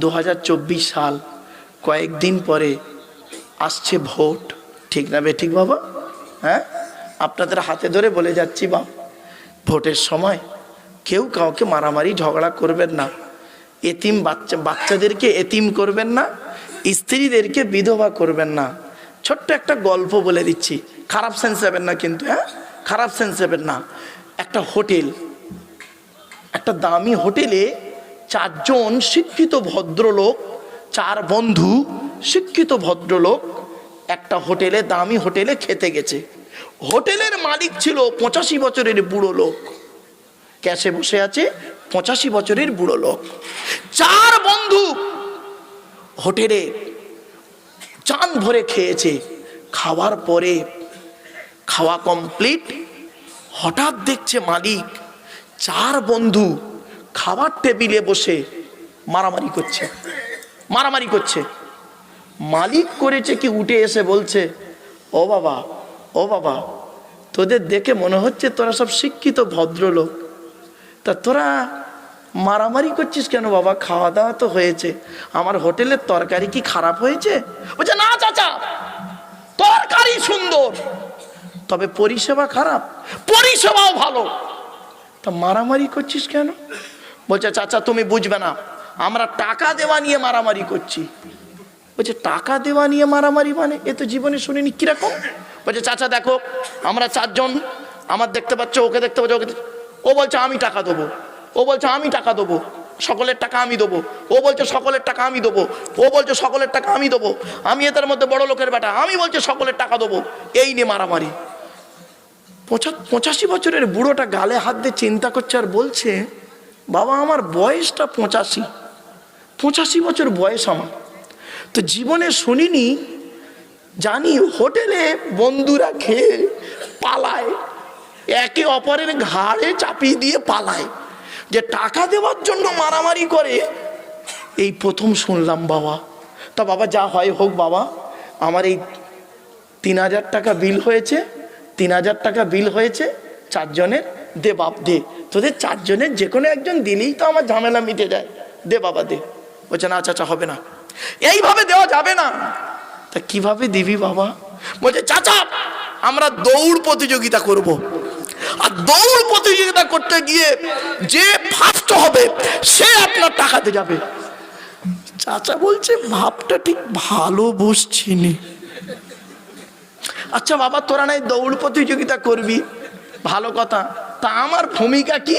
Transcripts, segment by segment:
দু হাজার চব্বিশ সাল কয়েকদিন পরে আসছে ভোট। ঠিক না বে, ঠিক বাবা? হ্যাঁ? আপনাদের হাতে ধরে বলে যাচ্ছি বা ভোটের সময় কেউ কাউকে মারামারি, ঝগড়া করবেন না। এতিম বাচ্চা, বাচ্চাদেরকে এতিম করবেন না, স্ত্রীদেরকে বিধবা করবেন না। ছোট্ট একটা গল্প বলে দিচ্ছি। খারাপ সেন্স যাবেন না কিন্তু হ্যাঁ? খারাপ সেন্স যাবেন না। একটা হোটেল, একটা দামি হোটেলে চারজন শিক্ষিত ভদ্রলোক, চার বন্ধু শিক্ষিত ভদ্রলোক একটা হোটেলে, দামি হোটেলে খেতে গেছে। হোটেলের মালিক ছিল পঁচাশি বছরের বুড়ো লোক। ক্যাশে বসে আছে পঁচাশি বছরের বুড়ো লোক। চার বন্ধু হোটেলে চান ভরে খেয়েছে। খাওয়ার পরে খাওয়া কমপ্লিট, হঠাৎ দেখছে মালিক চার বন্ধু খাবার টেবিলে বসে মারামারি করছে। মারামারি করছে। মালিক করেছে কি উঠে এসে বলছে, ও বাবা ও বাবা, তোদের দেখে মনে হচ্ছে তোরা সব শিক্ষিত ভদ্রলোক। তা তোরা মারামারি করছিস কেন বাবা? খাওয়া দাওয়া তো হয়েছে। আমার হোটেলের তরকারি কি খারাপ হয়েছে? বলছে, না চাচা, তরকারি সুন্দর, তবে পরিষেবা খারাপ, পরিষেবাও ভালো। তা মারামারি করছিস কেন? বলছে, চাচা, তুমি বুঝবে না। আমরা টাকা দেওয়া নিয়ে মারামারি করছি। বলছে, টাকা দেওয়া নিয়ে মারামারি মানে? এ তো জীবনে শুনিনি, কীরকম? বলছে, চাচা, দেখো, আমরা চারজন, আমার দেখতে পাচ্ছ, ওকে দেখতে পাচ্ছ, ওকে ও বলছে, আমি টাকা দেবো। ও বলছে, আমি টাকা দেবো, সকলের টাকা আমি দেবো। ও বলছে, সকলের টাকা আমি দেবো। ও বলছে, সকলের টাকা আমি দেবো। আমি এদের মধ্যে বড় লোকের বেটা, আমি বলছে, সকলের টাকা দেবো। এই নিয়ে মারামারি। পঁচা- পঁচাশি বছরের বুড়োটা গালে হাত দিয়ে চিন্তা করছে আর বলছে বাবা, আমার বয়সটা পঁচাশি। পঁচাশি বছর বয়স আমার। তো জীবনে শুনিনি, জানি হোটেলে বন্ধুরা খেয়ে পালায়, একে অপরের ঘাড়ে চাপিয়ে দিয়ে পালায়, যে টাকা দেওয়ার জন্য মারামারি করে। এই প্রথম শুনলাম বাবা। তা বাবা, যা হয় হোক বাবা, আমার এই তিন হাজার টাকা বিল হয়েছে, তিন হাজার টাকা বিল হয়েছে, চারজনের দে বাপ, দে। তোদের চারজনের যে কোনো একজন দিলেই তো আমার ঝামেলা মিটে যায়। দে বাবা, দে। বলছে, না চাচা, হবে না। এইভাবে দেওয়া যাবে না। তা কীভাবে দিবি বাবা? বলছে, চাচা, আমরা দৌড় প্রতিযোগিতা করব। আর দৌড় প্রতিযোগিতা করতে গিয়ে যে ফার্স্ট হবে, সে আপনার টাকাতে যাবে। চাচা বলছে, ভাবটা ঠিক ভালো বুঝছিনি আচ্ছা বাবা, তোরা নাই দৌড় প্রতিযোগিতা করবি? ভালো কথা। তা আমার ভূমিকা কি?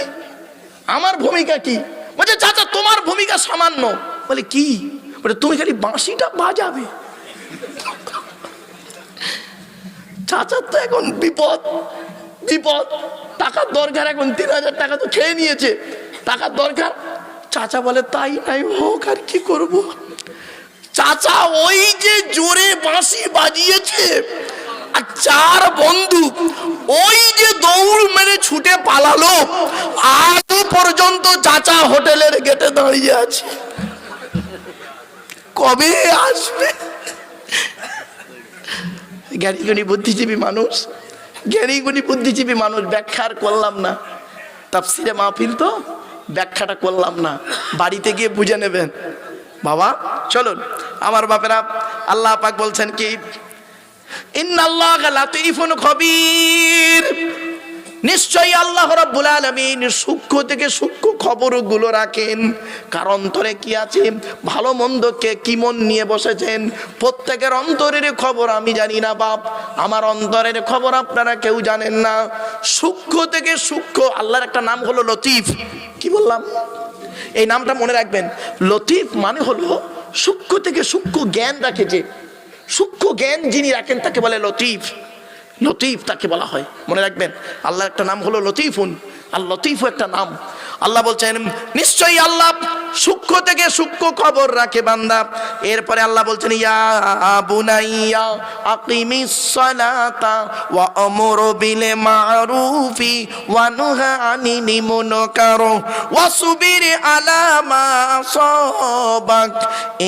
আমার ভূমিকা কি? বলছে, চাচা, তোমার ভূমিকা সামান্য। বলে, কি? বলে, তুমি খালি বাঁশিটা বাজাবে। চাচার তো এখন বিপদ বিপদ। টাকার দরকার এখন তিন হাজার টাকা তো খেয়ে নিয়েছে। টাকার দরকার? চাচা বলে, তাই নাই, হোক, আর কি করব? চাচা ওই যে জোরে বাঁশি বাজিয়েছে আর চার বন্ধু ওই যে দৌড় মেরে ছুটে পালালো, আজও পর্যন্ত চাচা হোটেলের গেটে দাঁড়িয়ে আছে। কবে আসবে? জ্ঞানীগুণী বুদ্ধিজীবী মানুষ, জ্ঞানীগুণী বুদ্ধিজীবী মানুষ, ব্যাখ্যা আর করলাম না। তাফসিরে মাহফিল তো, ব্যাখ্যাটা করলাম না। বাড়িতে গিয়ে বুঝে নেবেন। বাবা, চলুন। আমার বাপেরা আল্লাহ পাক বলছেন কি নিশ্চয়ই আল্লাহ রাব্বুল আলামিন সূক্ষ্ম থেকে সূক্ষ্ম খবরগুলো রাখেন। কার অন্তরে কি আছে? ভালো মন্দকে কি মন নিয়ে বসেছেন? প্রত্যেকের অন্তরের খবর আমি জানি না, বাপ। আমার অন্তরের খবর আপনারা কেউ জানেন না। সূক্ষ্ম থেকে সূক্ষ্ম, আল্লাহর একটা নাম হলো লতিফ। কি বললাম? এই নামটা মনে রাখবেন। লতিফ মানে হলো সূক্ষ্ম থেকে সূক্ষ্ম জ্ঞান রাখেছে সূক্ষ্ম জ্ঞান যিনি রাখেন তাকে বলে লতিফ। লতিফ তাকে বলা হয়। মনে রাখবেন, আল্লাহর একটা নাম হলো লতিফুন। আর লতিফ একটা নাম। আল্লাহ বলছেন, নিশ্চয়ই আল্লাহ সূক্ষ্ম থেকে সূক্ষ্ম খবর রাখে বান্দা। এরপরে আল্লাহ বলছেন, ইয়া বুনাইয়া আকিমিস সালাতা ওয়া আমর বিল মারুফি ওয়া নুহা আনিল মুনকার ওয়া সুবির আলা মা আসাবাক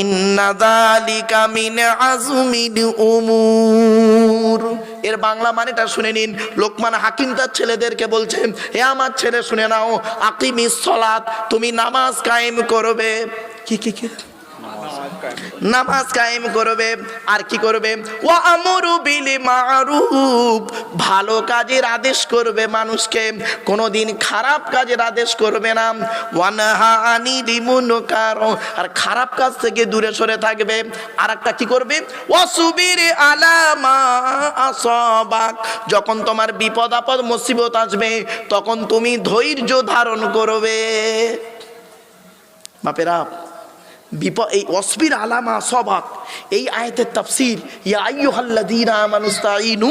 ইন্না যালিকা মিন আজমিল উমুর। এর বাংলা মানেটা শুনে নিন। লোকমান হাকিম তার ছেলেদেরকে বলছেন, হে আমার ছেলে, শুনে নাও, আকিমি সলাত, তুমি নামাজ কায়েম করবে? কি কি কি? নামাজ কায়েম করবে। আর কি করবে? ও আমরু বিল মারুফ। ভালো কাজের আদেশ করবে মানুষকে। কোনোদিন খারাপ কাজের আদেশ করবে না। ওয়ানহা আনিল মুনকার। আর খারাপ কাজ থেকে দূরে সরে থাকবে। আর একটা কি করবে? ওয়াসুবির আলামা আসাবাক। যখন তোমার বিপদ আপদ, মুসিবত আসবে, তখন তুমি ধৈর্য ধারণ করবে। বাপেরা বিপদ এই অসবির আলামা সবাক এই আয়াতের তাফসির, ইয়া আইয়ুহাল্লাযীনা আমানুস্তাঈনু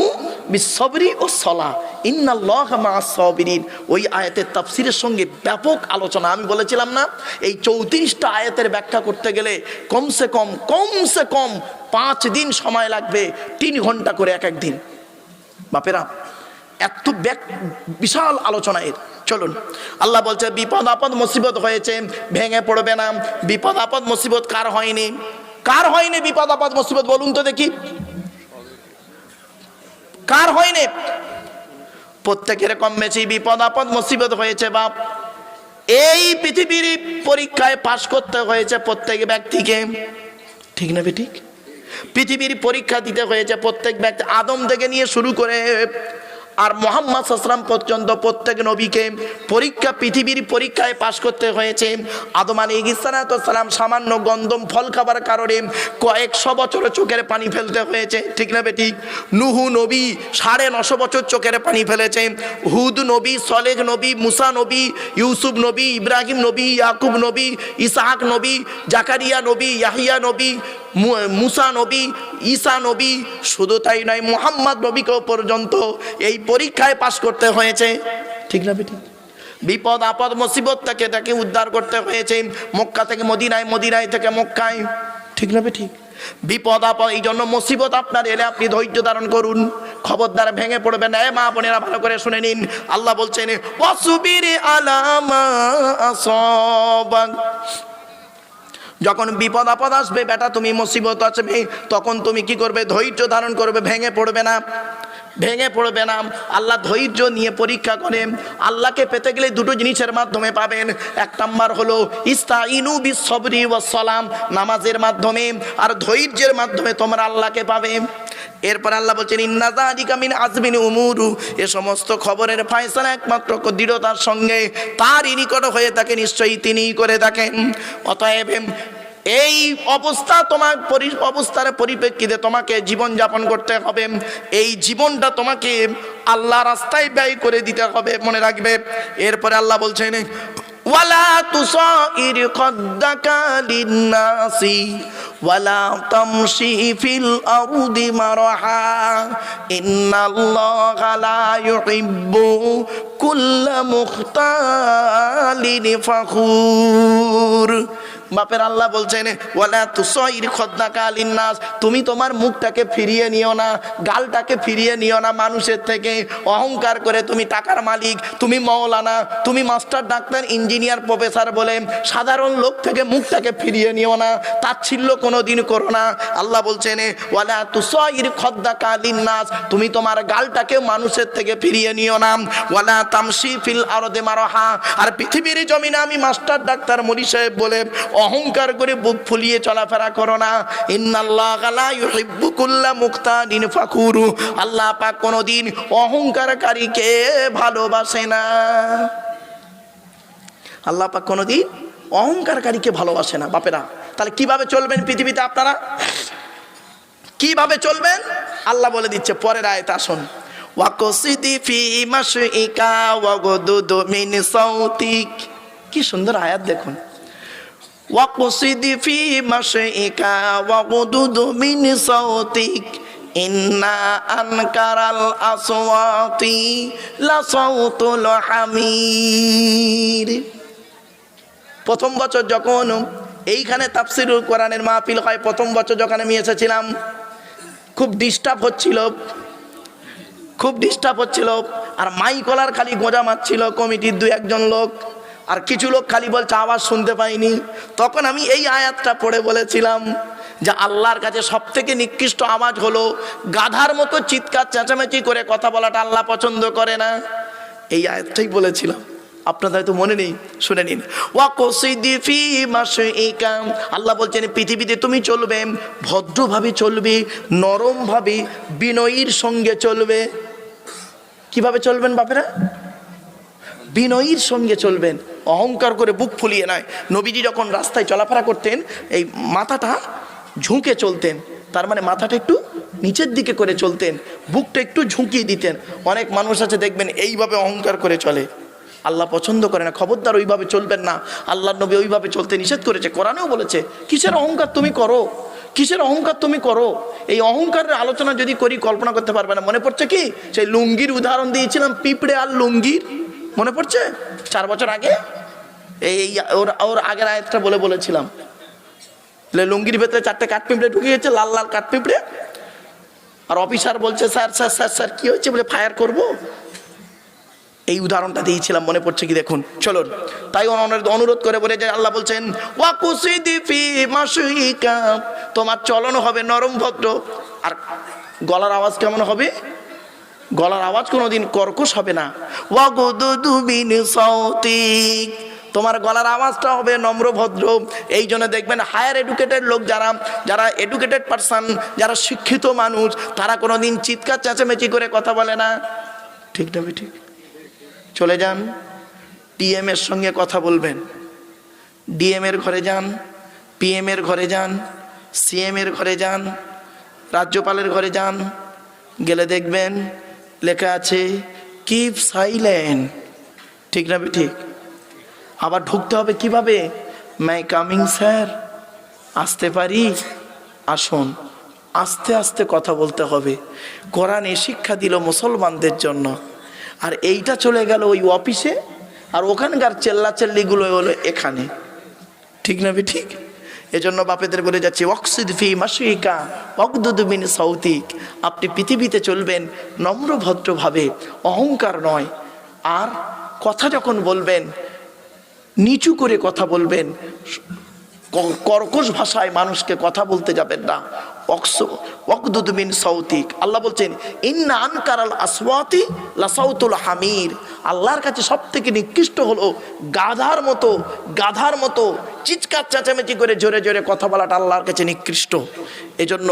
বিসসবরি ও সলা ইন্নাল্লাহা মাআস সাবিরিন। ওই আয়াতের তাফসিরের সঙ্গে ব্যাপক আলোচনা। আমি বলেছিলাম না, এই চৌত্রিশটা আয়াতের ব্যাখ্যা করতে গেলে কমসে কম কমসে কম পাঁচ দিন সময় লাগবে, তিন ঘণ্টা করে এক এক দিন। বাপেরা, এত বিশাল আলোচনা এর। চলুন। আল্লাহ বলছে, বিপদ আপদ মুসিবত হয়েছে, ভেঙে পড়বে না। বিপদ আপদ মুসিবত কার হয়নি? কার হয়নি বিপদ আপদ মুসিবত বলুন তো দেখি। কার হয়নি? প্রত্যেকের কম বেশি বিপদ আপদ মুসিবত হয়েছে, বাপ। এই পৃথিবীর পরীক্ষায় পাশ করতে হয়েছে প্রত্যেক ব্যক্তিকে। ঠিক না ঠিক পৃথিবীর পরীক্ষা দিতে হয়েছে প্রত্যেক ব্যক্তি। আদম থেকে নিয়ে শুরু করে আর মোহাম্মদ সাসলাম পর্যন্ত প্রত্যেক নবীকে পরীক্ষা, পৃথিবীর পরীক্ষায় পাশ করতে হয়েছে। আদম আলী সামান্য গন্ধম ফল খাবার কারণে কয়েকশো বছর চোখের পানি ফেলতে হয়েছে। ঠিক না বেটি? নুহু নবী সাড়ে নশো বছর চোখের পানি ফেলেছে। হুদ নবী সলেজ নবী, মুসা নবী, ইউসুফ নবী, ইব্রাহিম নবী, ইয়াকুব নবী, ইসাহাক নবী, জাকারিয়া নবী, ইয়াহিয়া নবী মুসা নবী, ঈসা নবী। শুধু তাই নয়, মোহাম্মদ নবীকেও পর্যন্ত এই পরীক্ষায় পাশ করতে হয়েছে। ঠিক না বেটি? বিপদ, আপদ, মুসিবত থেকে তাকে উদ্ধার করতে হয়েছে। মক্কা থেকে মদিনায় মদিনায় থেকে মক্কায়। ঠিক না বেটি? বিপদ, আপদ, এই জন্য মুসিবত আপনার এলে আপনি ধৈর্য ধারণ করুন। খবরদার ভেঙে পড়বে। না মা বোনেরা ভালো করে শুনে নিন। আল্লাহ বলছেন যখন বিপদ, আপদ আসবে, বেটা, তুমি মুসিবত আসবে, তখন তুমি কি করবে? ধৈর্য ধারণ করবে, ভেঙে পড়বে না। ভেঙে পড়বে না। আল্লাহ ধৈর্য নিয়ে পরীক্ষা করেন। আল্লাহকে পেতে গেলে দুটো জিনিসের মাধ্যমে পাবেন। এক নাম্বার হলো ইস্তা ইনু বিসবরি ও সালাম, নামাজের মাধ্যমে আর ধৈর্যের মাধ্যমে তোমরা আল্লাহকে পাবে। এরপর আল্লাহ বলছেন ইন্নাজাদিকা মিন আজমিন উমুরু। এ সমস্ত খবরের ফায়সালা একমাত্র দৃঢ়তার সঙ্গে তারই নিকট হয়ে থাকে, নিশ্চয়ই তিনিই করে থাকেন। অতএব এই অবস্থা তোমার অবস্থার পরিপ্রেক্ষিতে তোমাকে জীবন যাপন করতে হবে। এই জীবনটা তোমাকে আল্লাহ রাস্তায় ব্যয় করে দিতে হবে, মনে রাখবে। এরপরে আল্লাহ বলছেন, ওয়ালা ওয়ালা ফাখুর। বাপের আল্লাহ বলছেন তুমি তোমার মুখটাকে ফিরিয়ে নিও না, গালটাকে ফিরিয়ে নিও না মানুষের থেকে। অহংকার করে তুমি টাকার মালিক, তুমি মৌলানা তুমি মাস্টার ডাক্তার, ইঞ্জিনিয়ার, প্রফেসর বলে সাধারণ লোক থেকে মুখটাকে ফিরিয়ে নিও না, তাচ্ছিল্য কোনো দিন করো না। আল্লাহ বলছেন, ওয়ালা তুসাইর খদ্দাকা লিন্নাস, তুমি তোমার গালটাকে মানুষের থেকে ফিরিয়ে নিও না। ওয়ালা তামসি ফিল আরদে মারহা, আর পৃথিবীর জমিনে আমি মাস্টার ডাক্তার মরি সাহেব বলে অহংকার করে বুক ফুলিয়ে চলাফেরা করো না। মুখতাদিন ফাকুরু। আল্লাহ পাক কোনোদিন অহংকারকারীকে ভালোবাসে না। আল্লাহ পাক কোনোদিন অহংকারকারীকে ভালোবাসে না। বাপেরা, তাহলে কীভাবে চলবেন পৃথিবীতে আপনারা? কীভাবে চলবেন? আল্লাহ বলে দিচ্ছে, পরের আয়ত আসুন। কি সুন্দর আয়াত দেখুন। ফি মাশইকা ওয়াগদুদু মিন সাউতিক ইন্না আনকারাল আসওয়াতি লা সাউতুল হামির প্রথম বছর যখন এইখানে তাফসিরুল কোরআনের মাহফিল হয়, প্রথম বছর যখন আমি এসেছিলাম, খুব ডিস্টার্ব হচ্ছিল, খুব ডিস্টার্ব হচ্ছিল, আর মাইকলার খালি গোজা মারছিল কমিটির দু একজন লোক। আর কিছু লোক খালি বলছে, আওয়াজ শুনতে পাইনি। তখন আমি এই আয়াতটা পড়ে বলেছিলাম যে আল্লাহর কাছে সব থেকে নিকৃষ্ট আওয়াজ হলো গাধার মতো চিৎকার, চেঁচামেচি করে কথা বলাটা আল্লাহ পছন্দ করে না। এই আয়াতটাই বলেছিলাম। আপনাদের হয়তো মনে নেই, শুনে নিন। আল্লাহ বলছেন, পৃথিবীতে তুমি চলবে, ভদ্রভাবে চলবে, নরমভাবে বিনয়ীর সঙ্গে চলবে। কীভাবে চলবেন বাপেরা? বিনয়ীর সঙ্গে চলবেন। অহংকার করে বুক ফুলিয়ে নয়। নবীজি যখন রাস্তায় চলাফেরা করতেন, এই মাথাটা ঝুঁকে চলতেন। তার মানে মাথাটা একটু নিচের দিকে করে চলতেন। বুকটা একটু ঝুঁকিয়ে দিতেন। অনেক মানুষ আছে, দেখবেন, এইভাবে অহংকার করে চলে। আল্লাহ পছন্দ করে না। খবরদার ওইভাবে চলবেন না। আল্লাহ নবী ওইভাবে চলতে নিষেধ করেছে। কোরআনেও বলেছে, কিসের অহংকার তুমি করো? কিসের অহংকার তুমি করো? এই অহংকারের আলোচনা যদি করি, কল্পনা করতে পারবে না। মনে পড়ছে কি? সেই লুঙ্গির উদাহরণ দিয়েছিলাম, পিঁপড়ে আর লুঙ্গির। মনে পড়ছে? চার বছর আগে? এই ওর ওর আগের আয়াতটা বলে বলেছিলাম। লুঙ্গির ভেতরে চারটে কাঠ পিঁপড়ে ঢুকিয়েছে লাল লাল কাঠ পিঁপড়ে। আর অফিসার বলছে, স্যার স্যার স্যার স্যার, কি হয়েছে? বলে, ফায়ার করব। এই উদাহরণটা দিয়েছিলাম, মনে পড়ছে কি দেখুন। চলুন, তাই অনুরোধ অনুরোধ করে বলে যে আল্লাহ বলছেন তোমার চলন হবে নরম ভদ্র। আর গলার আওয়াজ কেমন হবে? গলার আওয়াজ কোনোদিন কর্কশ হবে না। তোমার গলার আওয়াজটা হবে নম্র ভদ্র। এই জন্য দেখবেন হায়ার এডুকেটেড লোক যারা যারা এডুকেটেড পারসন, যারা শিক্ষিত মানুষ, তারা কোনোদিন চিৎকার, চেঁচামেচি করে কথা বলে না। ঠিক না ঠিক চলে যান। ডিএম এর সঙ্গে কথা বলবেন। ডিএম এর ঘরে যান। পিএম এর ঘরে যান। সিএম এর ঘরে যান। রাজ্যপালের ঘরে যান। গেলে দেখবেন লেখা আছে কিপ সাইলেন্ট ঠিক না ঠিক? আবার ঢুকতে হবে কীভাবে? মাই কামিং স্যার আসতে পারি? আসুন। আস্তে আস্তে কথা বলতে হবে। কোরআনে শিক্ষা দিল মুসলমানদের জন্য। আর এইটা চলে গেল ওই অফিসে, আর ওখানকার চেল্লাচেল্লিগুলো হলো এখানে। ঠিক না ঠিক? এজন্য বাপেদের বলে যাচ্ছে অক্সিদ ফি মাসিকা অগদুদিন সৌতিক আপনি পৃথিবীতে চলবেন নম্রভদ্রভাবে অহংকার নয়। আর কথা যখন বলবেন, নিচু করে কথা বলবেন কর্কশ ভাষায় মানুষকে কথা বলতে যাবেন না। অক্স ওয়াকদুদমিন সৌতিক আল্লাহ বলছেন, ইন্না আনকারাল আসওয়াতি লাসাউতুল হামির। আল্লাহর কাছে সব থেকে নিকৃষ্ট হলো গাধার মতো গাধার মতো চিৎকার, চেঁচামেচি করে জোরে জোরে কথা বলাটা আল্লাহর কাছে নিকৃষ্ট। এজন্য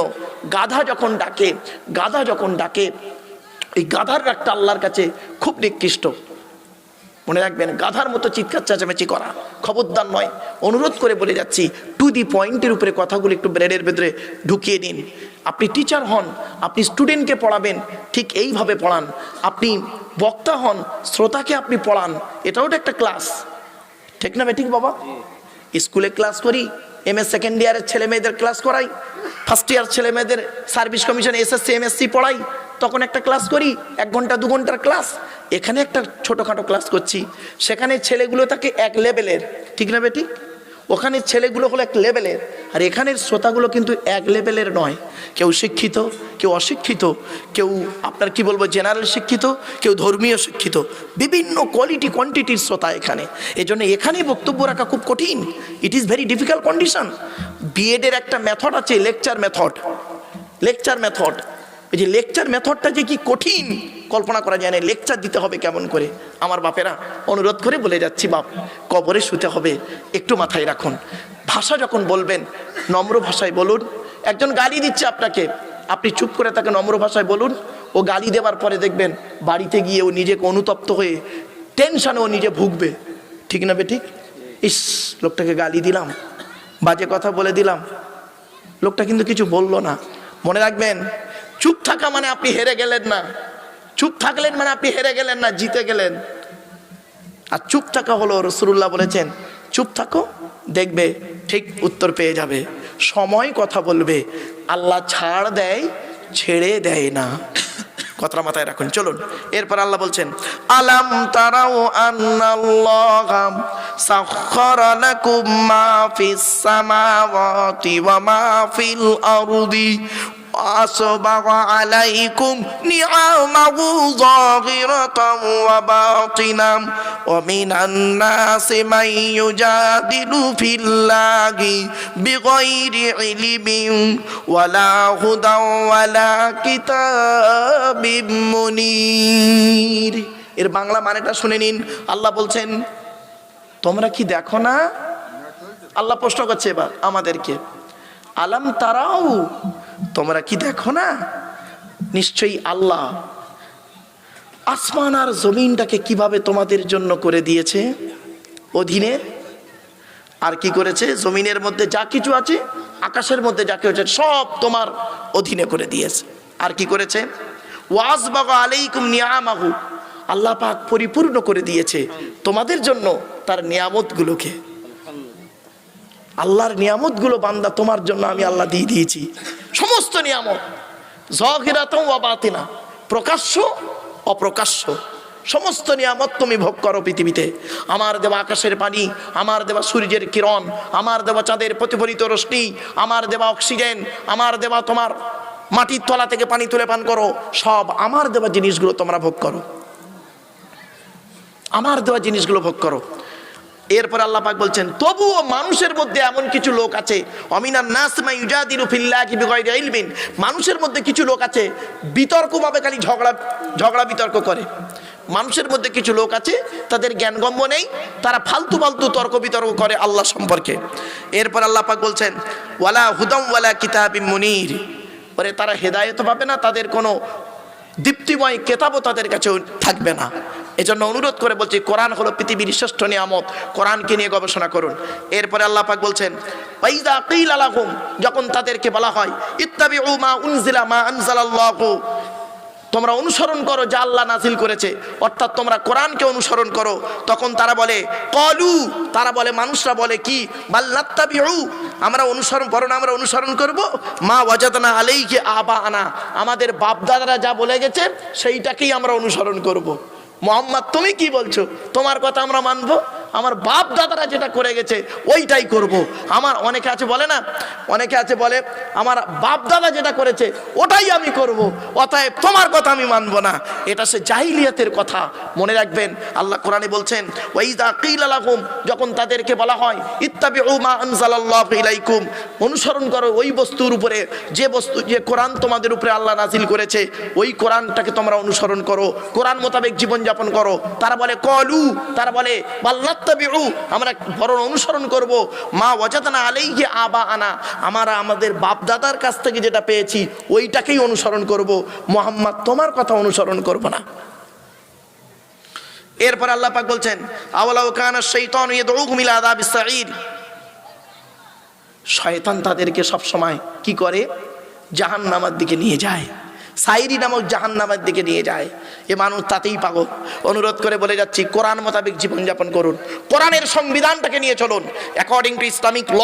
গাধা যখন ডাকে, গাধা যখন ডাকে, এই গাধার ডাকটা আল্লাহর কাছে খুব নিকৃষ্ট। মনে রাখবেন, গাধার মতো চিৎকার চেঁচামেচি করা। খবরদার নয়। অনুরোধ করে বলে যাচ্ছি টু দি পয়েন্টের উপরে কথাগুলো একটু ব্রেনের ভেতরে ঢুকিয়ে দিন আপনি টিচার হন, আপনি স্টুডেন্টকে পড়াবেন, ঠিক এইভাবে পড়ান। আপনি বক্তা হন, শ্রোতাকে আপনি পড়ান। এটাও তো একটা ক্লাস ঠিক না ঠিক বাবা? স্কুলে ক্লাস করি এম এস সেকেন্ড ইয়ারের ছেলে মেয়েদের ক্লাস করাই ফার্স্ট ইয়ার ছেলে মেয়েদের সার্ভিস কমিশন এসএসসি এমএসসি পড়াই। তখন একটা ক্লাস করি, এক ঘণ্টা, দু ঘণ্টার ক্লাস এখানে একটা ছোটোখাটো ক্লাস করছি। সেখানে ছেলেগুলো থাকে এক লেভেলের ঠিক না বেটি? ওখানে ছেলেগুলো হলো এক লেভেলের আর এখানের শ্রোতাগুলো কিন্তু এক লেভেলের নয়। কেউ শিক্ষিত, কেউ অশিক্ষিত, কেউ আপনার কি বলব জেনারেল শিক্ষিত, কেউ ধর্মীয় শিক্ষিত। বিভিন্ন কোয়ালিটি কোয়ান্টিটির শ্রোতা এখানে। এই জন্য এখানেই বক্তব্য রাখা খুব কঠিন। It is very difficult condition বিএডের একটা মেথড আছে লেকচার মেথড লেকচার মেথড এই যে লেকচার মেথডটা যে কি কঠিন, কল্পনা করা যায় না লেকচার দিতে হবে কেমন করে? আমার বাপেরা অনুরোধ করে বলে যাচ্ছি, বাপ, কবরে শুতে হবে, একটু মাথায় রাখুন। ভাষা যখন বলবেন, নম্র ভাষায় বলুন। একজন গালি দিচ্ছে আপনাকে, আপনি চুপ করে তাকে নম্র ভাষায় বলুন। ও গালি দেওয়ার পরে দেখবেন, বাড়িতে গিয়ে ও নিজেকে অনুতপ্ত হয়ে টেনশানে ও নিজে ভুগবে। ঠিক না বে ঠিক ইস, লোকটাকে গালি দিলাম, বাজে কথা বলে দিলাম। লোকটা কিন্তু কিছু বলল না। মনে রাখবেন চুপ থাকা মানে আপনি হেরে গেলেন না। চুপ থাকলেন মানে আপনি হেরে গেলেন না, জিতে গেলেন। আর চুপ থাকা হলো রসুল্লাহ বলেছেন, চুপ থাকো, দেখবে ঠিক উত্তর পেয়ে যাবে। সময় কথা বলবে, আল্লাহ ছাড় দেয়, ছেড়ে দেয় না। কথাটা মাথায় রাখুন, চলুন। এরপর আল্লাহ বলছেন, আলাম তারাও وأسبغ عليكم نعمه ظاهرة وباطنة ومن الناس من يجادل في الله بغير علم ولا هدى ولا كتاب منير এর বাংলা মানেটা শুনে নিন আল্লাহ বলছেন তোমরা কি দেখো না আল্লাহ প্রশ্ন করছে এবার আমাদেরকে আলাম তারাও তোমরা কি দেখো না? নিশ্চয়ই আল্লাহ আসমান আর জমিনটাকে কীভাবে তোমাদের জন্য করে দিয়েছে? অধীনে। আর কি করেছে? জমিনের মধ্যে যা কিছু আছে, আকাশের মধ্যে যা কিছু আছে, সব তোমার অধীনে করে দিয়েছে। আর কি করেছে? ওয়াজ বাবা আলাইকুম নিয়ামাহু। আল্লাহ পাক পরিপূর্ণ করে দিয়েছে তোমাদের জন্য তার নিয়ামতগুলোকে। আল্লাহর নিয়ামতগুলো বান্দা তোমার জন্য আমি আল্লাহ দিয়ে দিয়েছি। সমস্ত নিয়ামত। জহিরাতম বাতিনা। প্রকাশ্য, অপ্রকাশ্য। সমস্ত নিয়ামত তুমি ভোগ করো পৃথিবীতে। আমার দেওয়া আকাশের পানি, আমার দেওয়া সূর্যের কিরণ, আমার দেওয়া চাঁদের প্রতিফলিত রশ্মি, আমার দেওয়া অক্সিজেন, আমার দেওয়া তোমার মাটির তলা থেকে পানি তুলে পান করো। সব আমার দেওয়া জিনিসগুলো তোমরা ভোগ করো। আমার দেওয়া জিনিসগুলো ভোগ করো। এরপর আল্লাহ পাক বলছেন, তবুও মানুষের মধ্যে এমন কিছু লোক আছে, অমিনান নাস মা ইউজাদিলু ফিল্লাহি বিগাইরি ইলমিন। মানুষের মধ্যে কিছু লোক আছে, বিতর্কভাবে খালি ঝগড়া ঝগড়া বিতর্ক করে। মানুষের মধ্যে কিছু লোক আছে, তাদের জ্ঞানগম্য নেই, তারা ফালতু ফালতু তর্ক বিতর্ক করে আল্লাহ সম্পর্কে। এরপর আল্লাহ পাক বলছেন, ওয়ালা হুদম ওয়ালা কিতাবিম মুনির। পরে তারা হেদায়েত পাবে না, তাদের কোনো দীপ্তিময় কেতাবও তাদের কাছে থাকবে না। এজন্য অনুরোধ করে বলছি, কোরআন হলো পৃথিবীর শ্রেষ্ঠ নিয়ামত। কোরআনকে নিয়ে গবেষণা করুন। এরপরে আল্লাহ পাক বলছেন যখন তাদেরকে বলা হয়, ইত্তাবিউ মা উনজিলা মা আনজালাল্লাহু তোমরা অনুসরণ করো যা আল্লাহ নাজিল করেছে। অর্থাৎ তোমরা কোরআনকে অনুসরণ করো। তখন তারা বলে, কলু। তারা বলে, মানুষরা বলে কি? বাল্লাত্তাবিউ আমরা অনুসরণ না, আমরা অনুসরণ করব। মা ওয়াজাদনা আলাইকে আবা আনা আমাদের বাপ দাদারা যা বলে গেছে, সেইটাকেই আমরা অনুসরণ করব। মোহাম্মদ, তুমি কি বলছো? তোমার কথা আমরা মানবো। আমার বাপ দাদারা যেটা করে গেছে, ওইটাই করব। আমার অনেকে আছে বলে না, অনেকে আছে বলে, আমার বাপ দাদা যেটা করেছে, ওটাই আমি করব। অতএব তোমার কথা আমি মানবো না। এটা সে জাহিলিয়াতের কথা। মনে রাখবেন, আল্লাহ কোরআনে বলছেন ওয়াইদা কিল আলাহুম যখন তাদেরকে বলা হয়, ইত্তাবিউ মা আনজালাল্লাহু ইলাইকুম অনুসরণ করো ওই বস্তুর উপরে। যে বস্তু, যে কোরআন তোমাদের উপরে আল্লাহ নাজিল করেছে, ওই কোরআনটাকে তোমরা অনুসরণ করো। কোরআন মোতাবেক জীবনযাপন করো। তারা বলে, কলু তারা বলে বাল্লাত্তাবিউ আমরা বরং অনুসরণ করব, মা ওয়াজাদানা আলাইহি আবা আনা আমরা আমাদের বাপ দাদার কাছ থেকে যেটা পেয়েছি, ওইটাকেই অনুসরণ করব। মোহাম্মদ, তোমার কথা অনুসরণ করব না। এরপর আল্লাহ পাক বলছেন, আওয়ালাউ কানা শাইতান ইয়াদউকুম ইলা আযাবিস সাঈর শয়তান তাদেরকে সব সময় কি করে? জাহান্নামের দিকে নিয়ে যায়। সাইরি নামক জাহান্নামের দিকে নিয়ে যায়। এ মানুষ তাতেই পাগল। অনুরোধ করে বলে যাচ্ছি, কোরআন মোতাবেক জীবনযাপন করুন। কোরআনের সংবিধানটাকে নিয়ে চলুন। According to Islamic law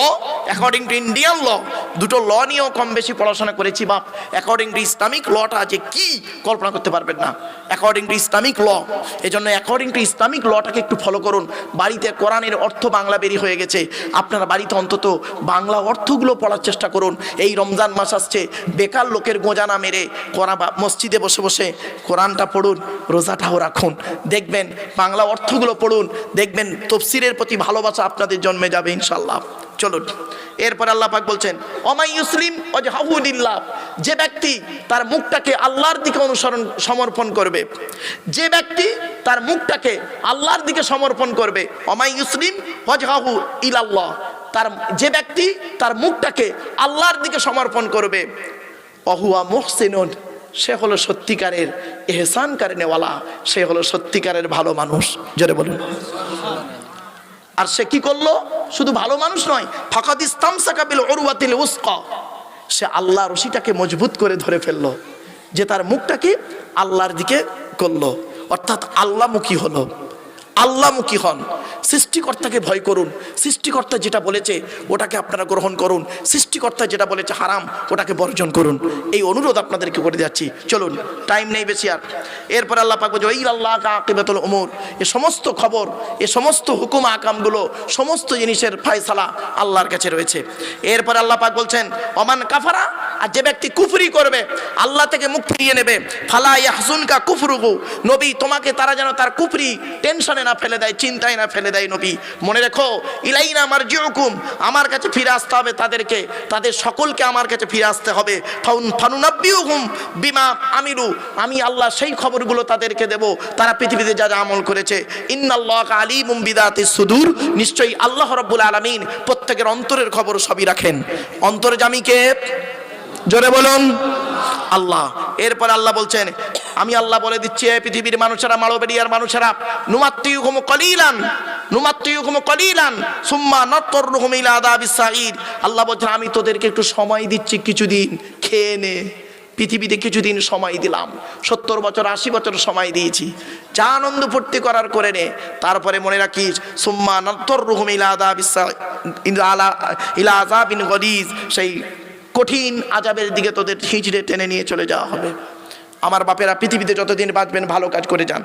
according to Indian law দুটো ল নিয়েও কম বেশি পড়াশোনা করেছি, বাপ। অ্যাকর্ডিং টু ইসলামিক লটা আছে কি কল্পনা করতে পারবেন না। অ্যাকর্ডিং টু ইসলামিক ল এজন্য অ্যাকর্ডিং টু ইসলামিক লটাকে একটু ফলো করুন। বাড়িতে কোরআনের অর্থ বাংলা বেরি হয়ে গেছে। আপনারা বাড়িতে অন্তত বাংলা অর্থগুলো পড়ার চেষ্টা করুন। এই রমজান মাস আসছে, বেকার লোকের গোঁজা না মেরে বা মসজিদে বসে বসে কোরআনটা পড়ুন, রোজাটাও রাখুন। দেখবেন বাংলা অর্থগুলো পড়ুন, দেখবেন তফসিরের প্রতি ভালোবাসা আপনাদের জন্মে যাবে ইনশাল্লাহ চলুন, এরপর আল্লাহ পাক বলছেন অমাই ইসলিম অজহাহুদিল্লাহ যে ব্যক্তি তার মুখটাকে আল্লাহর দিকে অনুসরণ, সমর্পণ করবে, যে ব্যক্তি তার মুখটাকে আল্লাহর দিকে সমর্পণ করবে অমাই ইসলিম অজহাহু ইলাল্লাহ। তার, যে ব্যক্তি তার মুখটাকে আল্লাহর দিকে সমর্পণ করবে অহুয়া মুহসিনুন। সে হলো সত্যিকারের এহসান কারেনেওয়ালা সে হলো সত্যিকারের ভালো মানুষ। জোরে বলুন। আর সে কি করল? শুধু ভালো মানুষ নয়, ফাকাদ ইস্তাম সাকাবিল অরুয়াতিল উস্ক, সে আল্লাহ রশিটাকে মজবুত করে ধরে ফেলল, যে তার মুখটাকে আল্লাহর দিকে করল। অর্থাৎ আল্লাহমুখী হলো। আল্লাহমুখী হন। সৃষ্টিকর্তাকে ভয় করুন। সৃষ্টিকর্তা যেটা বলেছে, ওটাকে আপনারা গ্রহণ করুন। সৃষ্টিকর্তা যেটা বলেছে হারাম, ওটাকে বর্জন করুন। এই অনুরোধ আপনাদেরকে করে যাচ্ছি চলুন টাইম নেই বেশি আর। এরপর আল্লাহ পাক বলছে ওই আল্লাহ আকিবাতুল উমর। এ সমস্ত খবর, এ সমস্ত হুকুম আকামগুলো, সমস্ত জিনিসের ফয়সালা আল্লাহর কাছে রয়েছে। এরপর আল্লাহ পাক বলছেন অমান কাফারা? আর যে ব্যক্তি কুফরি করবে, আল্লাহ থেকে মুখ ফিরিয়ে নেবে। ফালা ইয়াহজুনকা কুফরুহু। নবী, তোমাকে তারা যেন তার কুফরি, টেনশনে না ফেলে দেয় চিন্তায় না ফেলে দেয় নবী। মনে রেখো, ইলাইনা আমার জিউকুম আমার কাছে ফিরে আসতে হবে তাদেরকে, তাদের সকলকে আমার কাছে ফিরে আসতে হবে। ফাউন ফানুনাব্বিউহুম বিমা আমিরু আমি আল্লাহ সেই খবরগুলো তাদেরকে দেব, তারা পৃথিবীতে যা যা আমল করেছে। ইন্নাল্লাহ আলী বিদাতি সুদূর, নিশ্চয়ই আল্লাহ রাব্বুল আলামিন প্রত্যেকের অন্তরের খবর সবই রাখেন। অন্তর্জামীকে জোরে বলুন। আল্লাহ। এরপর আল্লাহ বলছেন, আমি আল্লাহ বলে দিচ্ছি পৃথিবীর মানুষেরা মাড়োবেরিয়ার মানুষেরা নুমাত্তিয়ুকুম কলিলান নুমাত্তিয়ুকুম কলিলান, সুম্মা নত্তরহুম ইলা আযাবিস সাঈর আল্লাহ বলছেন, আমি তোদেরকে একটু সময় দিচ্ছি, কিছুদিন খেয়ে নে। পৃথিবীতে কিছুদিন সময় দিলাম। সত্তর বছর, আশি বছর সময় দিয়েছি। যা আনন্দ ফুর্তি করার করে নে। তারপরে মনে রাখিস, সুম্মা নত্তর রুহুম ইলা সাঈর ইলা আযাবিন গলিজ। সেই কঠিন আজাবের দিকে তোদের হিঁচড়ে টেনে নিয়ে চলে যাওয়া হবে। আমার বাপেরা পৃথিবীতে যতদিন বাঁচবেন, ভালো কাজ করে যান।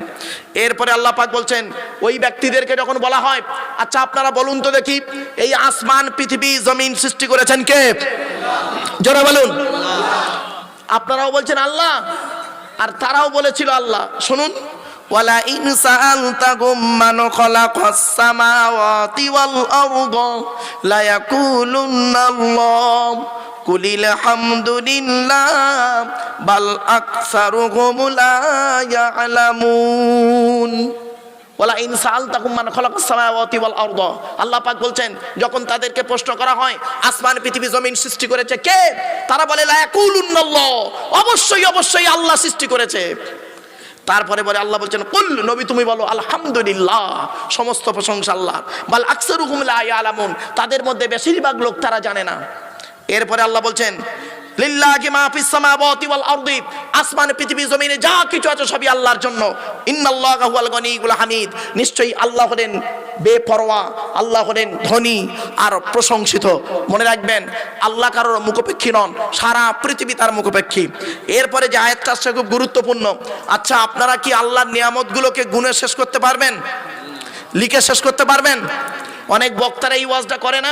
এরপরে আল্লাহ পাক বলছেন, ওই ব্যক্তিদেরকে যখন বলা হয় আচ্ছা আপনারা বলুন তো দেখি, এই আসমান, পৃথিবী, জমিন সৃষ্টি করেছেন কে? জোরে বলুন। আপনারাও বলছেন আল্লাহ, আর তারাও বলেছিল আল্লাহ। শুনুন আল্লাহ কুলিল হামদুলিল্লাহ, বাল আকসারুহুম লা ইয়ালামুন ওয়ালা ইন সাআলতাকুম খালাকাস সামাওয়াতি ওয়াল আরদা। আল্লাহ পাক বলছেন, যখন তাদেরকে প্রশ্ন করা হয়, আসমান, পৃথিবী, জমিন সৃষ্টি করেছে কে? তারা বলে অবশ্যই অবশ্যই আল্লাহ সৃষ্টি করেছে। তারপরে বলে আল্লাহ বলছেন, কুল নবী তুমি বলো, আলহামদুলিল্লাহ। সমস্ত প্রশংসা আল্লাহ। বাল হুকুমলা লা আলামুন তাদের মধ্যে বেশিরভাগ লোক তারা জানে না। এরপরে আল্লাহ বলছেন লিল্লাহি মা ফিস সামাওয়াতি ওয়াল আরদি, আসমান, পৃথিবী, জমিনে যা কিছু আছে সবই আল্লাহর জন্য। ইন্নাল্লাহা হুয়াল গনিয়ুল হামিদ। নিশ্চয়ই আল্লাহ হলেন বেপরোয়া, আল্লাহ হলেন ধনী আর প্রশংসিত। মনে রাখবেন, আল্লাহ কারোর মুখপেক্ষী নন, সারা পৃথিবী তার মুখপেক্ষী। এরপরে যে আয়াতটা আসছে খুব গুরুত্বপূর্ণ। আচ্ছা আপনারা কি আল্লাহর নিয়ামতগুলোকে গুণে শেষ করতে পারবেন? লিখে শেষ করতে পারবেন? অনেক বক্তারা এই ওয়াজটা করে না।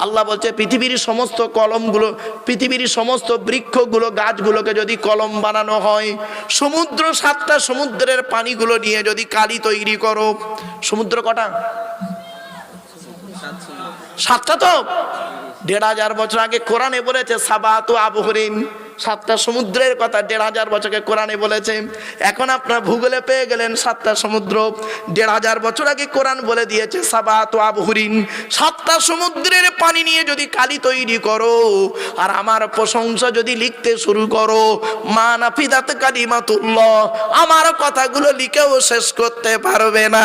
আল্লাহ বলছে, পৃথিবীর সমস্ত কলমগুলো, পৃথিবীর সমস্ত বৃক্ষগুলো, গাছগুলোকে যদি কলম বানানো হয়, সমুদ্র সাতটা সমুদ্রের পানিগুলো নিয়ে যদি কালি তৈরি করো, সমুদ্র কটা? সাতটা তো? দেড় হাজার বছর আগে কোরআনে বলেছে, সাবাত আবহরিন। সাতটা সমুদ্রের কথা, দেড় হাজার বছরকে কোরআনে বলেছে। এখন আপনার ভূগোলে পেয়ে গেলেন সাতটা সমুদ্র। দেড় হাজার বছর আগে কোরআন বলে দিয়েছে, সাবাত আবহরিন। সাতটা সমুদ্রের পানি নিয়ে যদি কালি তৈরি করো, আর আমার প্রশংসা যদি লিখতে শুরু করো মা নাফিদাত কালিমাতুল্লাহ, আমার কথাগুলো লিখেও শেষ করতে পারবে না।